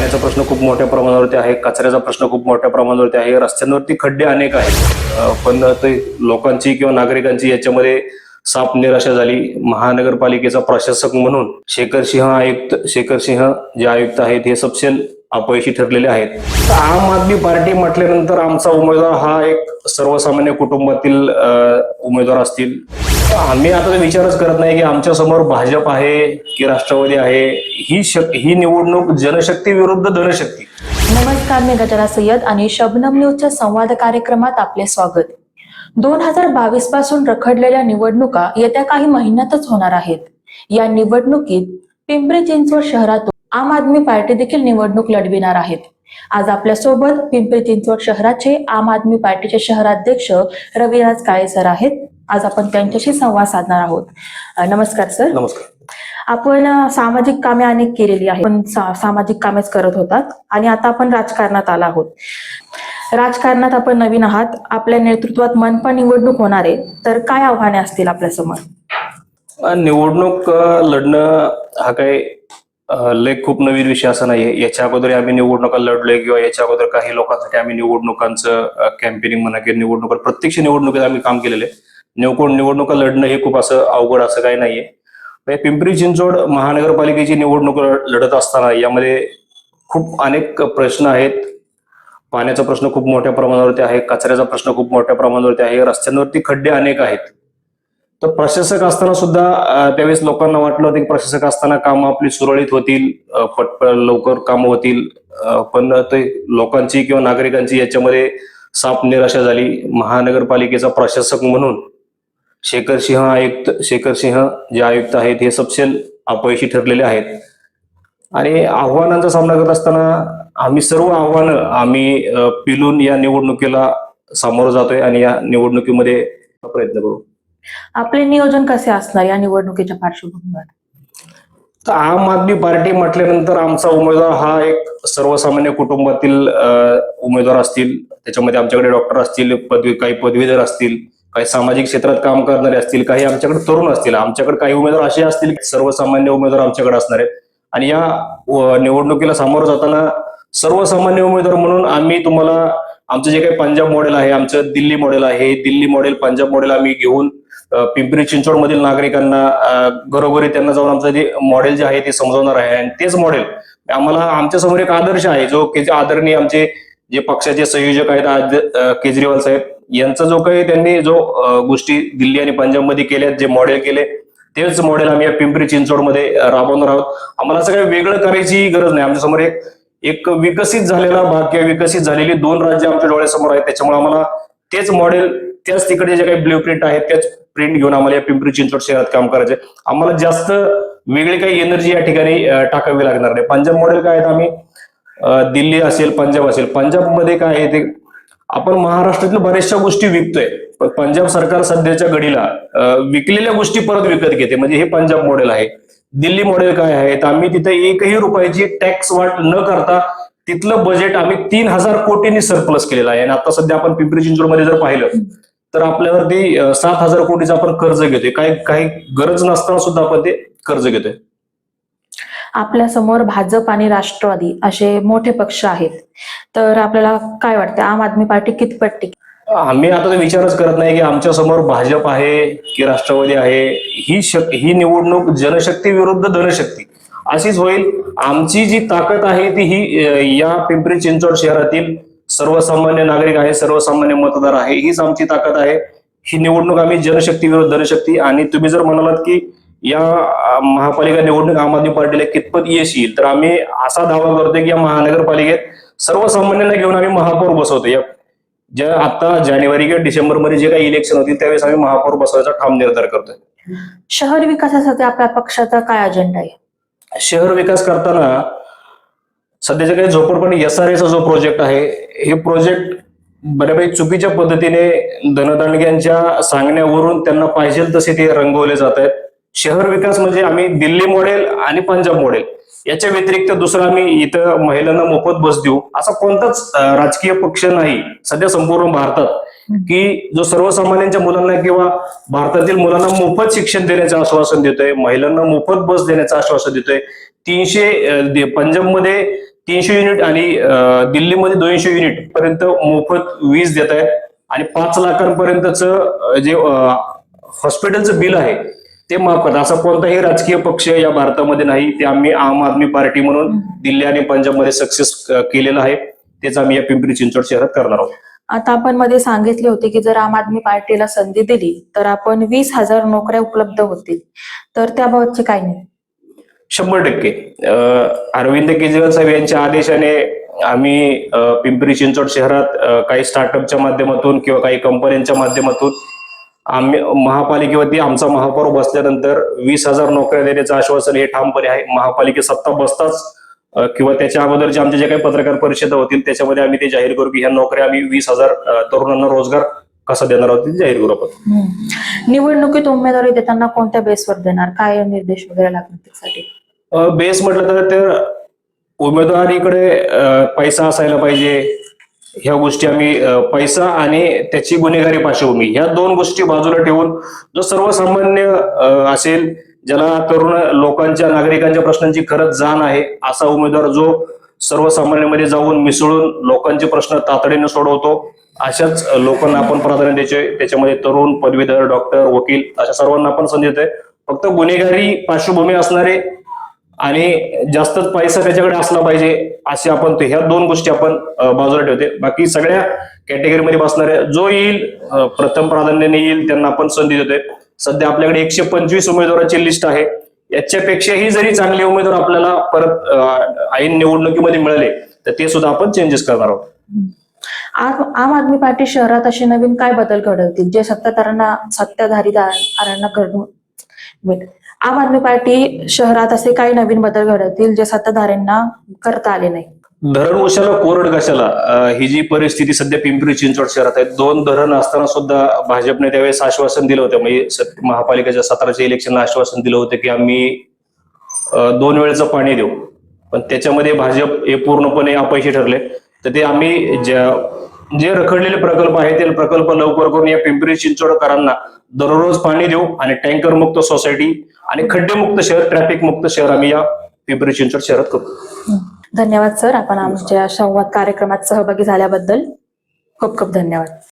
पाण्याचा प्रश्न खूप मोठ्या प्रमाणावरती आहे कचऱ्याचा प्रश्न खूप मोठ्या प्रमाणावरती आहे रस्त्यांवरती खड्डे अनेक आहेत. पण ते लोकांची किंवा नागरिकांची याच्यामध्ये साप निराशा झाली. महानगरपालिकेचा प्रशासक म्हणून शेखर सिंह आयुक्त शेखर सिंह जे आयुक्त आहेत हे सपशेल अपयशी ठरलेले आहेत. तर आम आदमी पार्टी म्हटल्यानंतर आमचा उमेदवार हा एक सर्वसामान्य कुटुंबातील उमेदवार असतील. आम्ही आता विचारच करत नाही की आमच्यासमोर भाजप आहे की राष्ट्रवादी आहे ही शक ही निवडणूक जनशक्ती विरुद्ध धनशक्ती. नमस्कार मी गजरा सय्यद आणि शबनम न्यूजच्या संवाद कार्यक्रमात आपले स्वागत. दोन हजार बावीसपासून रखडलेल्या निवडणुका येत्या काही महिन्यातच होणार आहेत. या निवडणुकीत पिंपरी चिंचवड शहरातून आम आदमी पार्टी देखील निवडणूक लढविणार आहेत. आज आपल्यासोबत पिंपरी चिंचवड शहराचे आम आदमी पार्टीचे शहराध्यक्ष रविराज काळे सर आहेत. आज आपण त्यांच्याशी संवाद साधणार आहोत. नमस्कार सर. नमस्कार. आपण सामाजिक कामे अनेक केलेली आहेत. पण सा- सामाजिक कामेच करत होतात. आणि आता आपण राजकारणात आला आहोत. राजकारणात आपण नवीन आहात. आपल्या नेतृत्वात मनपा निवडणूक होणार आहे. तर काय आव्हाने असतील आपल्यासमोर? निवडणूक लढणं हा काही अं, लय खूप नवीन विषय असा नाहीये. याच्या अगोदर आम्ही निवडणुका लढलोय किंवा याच्या अगोदर काही लोकांसाठी आम्ही निवडणुकांचं कॅम्पेनिंग म्हणा किंवा निवडणुका प्रत्यक्ष निवडणुकीत आम्ही काम केलेलं आहे. निवडणूक निवडणुका लढणं हे खूप असं अवघड असं काही नाहीये. म्हणजे पिंपरी चिंचवड महानगरपालिकेची निवडणूक लढत असताना यामध्ये खूप अनेक प्रश्न आहेत. पाण्याचा प्रश्न खूप मोठ्या प्रमाणावरती आहे कचऱ्याचा प्रश्न खूप मोठ्या प्रमाणावरती आहे रस्त्यांवरती खड्डे अनेक आहेत. तर प्रशासक असताना सुद्धा त्यावेळेस लोकांना वाटलं होतं की प्रशासक असताना कामं आपली सुरळीत होतील पटपट लवकर कामं होतील पण ते लोकांची किंवा नागरिकांची याच्यामध्ये साप निराशा झाली. महानगरपालिकेचा प्रशासक म्हणून शेखर सिंह आयुक्त शेखर सिंह जे आयुक्त आहेत हे सपशेल अपयशी ठरलेले आहेत. आणि आव्हानांचा सामना करत असताना आम्ही सर्व आव्हानं आम्ही पिलून या निवडणुकीला सामोरं जातोय आणि या निवडणुकीमध्ये प्रयत्न करू. आपले नियोजन कसे असणार या निवडणुकीच्या पार्श्वभूमीवर? तर आम आदमी पार्टी म्हटल्यानंतर आमचा उमेदवार हा एक सर्वसामान्य कुटुंबातील उमेदवार असतील त्याच्यामध्ये आमच्याकडे डॉक्टर असतील पदवी काही पदवीधर असतील काही सामाजिक क्षेत्रात काम करणारे असतील काही आमच्याकडे तरुण असतील आमच्याकडे काही उमेदवार असे असतील सर्वसामान्य उमेदवार आमच्याकडे असणार आहेत. आणि या निवडणुकीला सामोरं जाताना सर्वसामान्य उमेदवार म्हणून आम्ही तुम्हाला आमचं जे काही पंजाब मॉडेल आहे आमचं दिल्ली मॉडेल आहे दिल्ली मॉडेल पंजाब मॉडेल आम्ही घेऊन पिंपरी चिंचवड मधील नागरिकांना घरोघरी त्यांना जाऊन आमचं जे मॉडेल जे आहे ते समजवणार आहे. आणि तेच मॉडेल आम्हाला आमच्यासमोर एक आदर्श आहे जो की आदरणीय आमचे जे पक्षाचे संयोजक आहेत आज केजरीवाल साहेब यांचा जो काही त्यांनी जो गोष्टी दिल्ली आणि पंजाबमध्ये केल्यात जे मॉडेल केले तेच मॉडेल आम्ही या पिंपरी चिंचवडमध्ये राबवणार आहोत. आम्हाला असं काही वेगळं करायची गरज नाही. आमच्यासमोर एक एक विकसित झालेला भाग किंवा विकसित झालेली दोन राज्य आमच्या डोळ्यासमोर आहेत. त्याच्यामुळे आम्हाला तेच मॉडेल त्याच तिकडे जे काही ब्ल्यू प्रिंट आहेत त्याच प्रिंट घेऊन आम्हाला या पिंपरी चिंचवड शहरात काम करायचे आम्हाला जास्त वेगळी काही एनर्जी या ठिकाणी टाकावी लागणार नाही. पंजाब मॉडेल काय आहेत आम्ही? दिल्ली असेल पंजाब असेल. पंजाबमध्ये काय आहे ते आपण महाराष्ट्रातील बऱ्याचशा गोष्टी विकतोय. पण पंजाब सरकार सध्याच्या घडीला विकलेल्या गोष्टी परत विकत घेते. म्हणजे हे पंजाब मॉडेल आहे. दिल्ली मॉडेल काय आहे? तर आम्ही तिथे एकही रुपयाची टॅक्स वाट न करता तिथलं बजेट आम्ही तीन हजार कोटींनी सरप्लस केलेलं आहे. आणि आता सध्या आपण पिंपरी चिंचवडमध्ये जर पाहिलं तर आपल्यावरती सात हजार कोटीचं आपण कर्ज घेतोय. काही काही गरज नसताना सुद्धा आपण ते कर्ज घेतोय. आपल्यासमोर भाजप आणि राष्ट्रवादी असे मोठे पक्ष आहेत. तर आपल्याला काय वाटतं आम आदमी पार्टी कितपट टिकेल आम्ही आता विचारच करत नाही की आमच्यासमोर भाजप आहे की राष्ट्रवादी आहे. ही शक ही निवडणूक जनशक्ती विरुद्ध धनशक्ती. अशीच होईल. आमची जी ताकद आहे ती ही या पिंपरी चिंचवड शहरातील सर्वसामान्य नागरिक आहे सर्वसामान्य मतदार आहे. हीच आमची ताकद आहे. ही निवडणूक आम्ही जनशक्ती विरुद्ध धनशक्ती आणि तुम्ही जर म्हणालात की या महापालिका निवडणूक आम आदमी पार्टीला कितपत यश येईल? तर आम्ही असा दावा करतोय की या महानगरपालिकेत सर्वसामान्यांना घेऊन आम्ही महापौर बसवतो या ज्या आता जानेवारी किंवा डिसेंबरमध्ये जे काही इलेक्शन होतील त्यावेळेस आम्ही महापौर बसवायचा ठाम निर्धार करतोय. शहर विकासासाठी आपल्या पक्षाचा काय अजेंडा आहे? शहर विकास करताना सध्याच्या काही झोपडपणी एस आर चा जो प्रोजेक्ट आहे हे प्रोजेक्ट बऱ्यापैकी चुकीच्या पद्धतीने धनदांडग्यांच्या सांगण्यावरून त्यांना पाहिजे तसे ते रंगवले जात आहेत. शहर विकास म्हणजे आम्ही दिल्ली मॉडेल आणि पंजाब मॉडेल याच्या व्यतिरिक्त दुसरं आम्ही इथं महिलांना मोफत बस देऊ. असा कोणताच राजकीय पक्ष नाही सध्या संपूर्ण भारतात. की जो सर्वसामान्यांच्या मुलांना किंवा भारतातील मुलांना मोफत शिक्षण देण्याचं आश्वासन देतोय महिलांना मोफत बस देण्याचं आश्वासन देतोय तीनशे पंजाबमध्ये तीनशे युनिट आणि दिल्लीमध्ये दोनशे युनिट पर्यंत मोफत वीज देत आहे आणि पाच लाखांपर्यंतच जे हॉस्पिटलचं बिल आहे ते माफ करतात असा कोणताही राजकीय पक्ष या भारतामध्ये नाही. ते आम्ही आम आदमी पार्टी म्हणून दिल्ली आणि पंजाबमध्ये सक्सेस केलेलं आहे. तेच आम्ही या पिंपरी चिंचवड शहरात करणार आहोत. आता आपण मध्ये सांगितले होते की जर आम आदमी पार्टीला संधी दिली तर आपण वीस हजार नोकऱ्या उपलब्ध होतील. तर त्याबाबतचे काय नाही. शंभर टक्के. अरविंद केजरीवाल साहेब यांच्या आदेशाने आम्ही पिंपरी चिंचवड शहरात काही स्टार्टअपच्या माध्यमातून किंवा काही कंपन्यांच्या माध्यमातून आम्ही महापालिकेवरती आमचा महापौर बसल्यानंतर वीस हजार नोकऱ्या देण्याचं आश्वासन हे ठामपणे आहे. महापालिके सत्ता बसताच किंवा त्याच्या अगोदरचे आमचे जे काही पत्रकार परिषदा होतील त्याच्यामध्ये आम्ही ते जाहीर करू की ह्या नोकऱ्या आम्ही वीस हजार तरुणांना रोजगार कसा देणार आहोत जाहीर करू आपण. निवडणुकीत उमेदवारी देताना कोणत्या बेसवर देणार? काय निर्देश वगैरे लागणार त्यासाठी? बेस म्हटलं तर ते उमेदवारीकडे पैसा असायला पाहिजे. ह्या गोष्टी आम्ही पैसा आणि त्याची गुन्हेगारी पार्श्वभूमी ह्या दोन गोष्टी बाजूला ठेवून जो सर्वसामान्य असेल ज्याला तरुण लोकांच्या नागरिकांच्या प्रश्नांची खरंच जाण आहे असा उमेदवार जो सर्वसामान्यांमध्ये जाऊन मिसळून लोकांचे प्रश्न तातडीने सोडवतो अशाच लोकांना आपण प्राधान्य द्यायचे त्याच्यामध्ये तरुण पदवीधर डॉक्टर वकील अशा सर्वांना आपण संधी देतोय. फक्त गुन्हेगारी पार्श्वभूमी असणारे आणि जास्तच पैसा त्याच्याकडे असला पाहिजे असे आपण ते ह्या दोन गोष्टी आपण बाजूला ठेवते. बाकी सगळ्या कॅटेगरीमध्ये बसणारे जो येईल प्रथम प्राधान्याने येईल त्यांना आपण संधी देतोय. सध्या आपल्याकडे एकशे पंचवीस उमेदवारांची लिस्ट आहे. याच्यापेक्षाही जरी चांगले उमेदवार आपल्याला परत ऐन निवडणुकीमध्ये मिळाले तर ते सुद्धा आपण चेंजेस करणार आहोत. आम आदमी पार्टी शहरात असे नवीन काय बदल घडवतील? जे घडवून wait. आम आदमी पार्टी शहरात असे काही नवीन बदल घडवतील जे सत्ताधाऱ्यांना करता आले नाही. धरण उशाला कोरड कशाला? ही जी परिस्थिती सध्या पिंपरी चिंचवड शहरात आहे दोन धरण असताना सुद्धा भाजपने त्यावेळेस आश्वासन दिलं होतं. म्हणजे महापालिकेच्या सतराच्या इलेक्शनला आश्वासन दिलं होतं की आम्ही दोन वेळेचं पाणी देऊ. पण त्याच्यामध्ये भाजप हे पूर्णपणे अपयशी ठरले. तर ते आम्ही ज्या जे रखडलेले प्रकल्प आहेत ते प्रकल्प लवकर करून या पिंपरी चिंचवडकरांना दररोज पाणी देऊ आणि टँकर मुक्त सोसायटी आणि खड्डेमुक्त शहर ट्रॅफिक मुक्त शहर आम्ही या पिंपरी चिंचवड शहरात करू. धन्यवाद सर. आपण आमच्या संवाद कार्यक्रमात सहभागी झाल्याबद्दल खूप खूप धन्यवाद.